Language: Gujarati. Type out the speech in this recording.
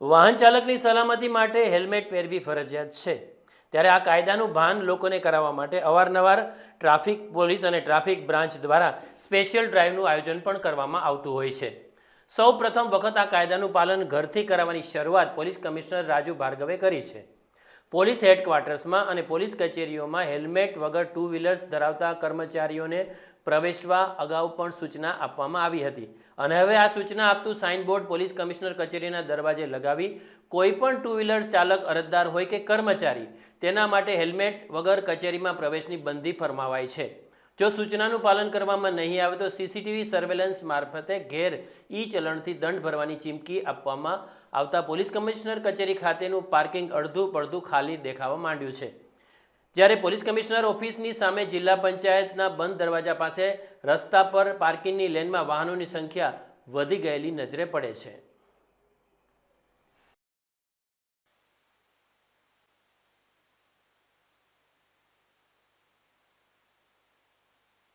વાહન ચાલકની સલામતી માટે હેલ્મેટ પહેરવી ફરજિયાત છે. ત્યારે આ કાયદાનું ભાન લોકોને કરાવવા માટે અવારનવાર ટ્રાફિક પોલીસ અને ટ્રાફિક બ્રાન્ચ દ્વારા સ્પેશિયલ ડ્રાઈવનું આયોજન પણ કરવામાં આવતું હોય છે. સૌ પ્રથમ વખત આ કાયદાનું પાલન ઘરથી કરાવવાની શરૂઆત પોલીસ કમિશનર રાજુ ભાર્ગવે કરી છે. પોલીસ હેડક્વાર્ટર્સમાં અને પોલીસ કચેરીઓમાં હેલ્મેટ વગર ટુ વ્હીલર્સ ધરાવતા કર્મચારીઓને પ્રવેશવા અગાઉ પણ સૂચના આપવામાં આવી હતી. અને હવે આ સૂચના આપતું સાઇનબોર્ડ પોલીસ કમિશનર કચેરીના દરવાજે લગાવી કોઈપણ ટુ વ્હીલર ચાલક, અરજદાર હોય કે કર્મચારી, તેના માટે હેલ્મેટ વગર કચેરીમાં પ્રવેશની બંધી ફરમાવાઈ છે. જો સૂચનાનું પાલન કરવામાં નહીં આવે તો સીસીટીવી સર્વેલન્સ મારફતે ઘેર ઈ ચલણથી દંડ ભરવાની ચીમકી આપવામાં આવતા પોલીસ કમિશનર કચેરી ખાતેનું પાર્કિંગ અડધું પડધું ખાલી દેખાવા માંડ્યું છે. જ્યારે પોલીસ કમિશનર ઓફિસની સામે જિલ્લા પંચાયતના બંધ દરવાજા પાસે રસ્તા પર પાર્કિંગની લેનમાં વાહનોની સંખ્યા વધી ગયેલી નજરે પડે છે.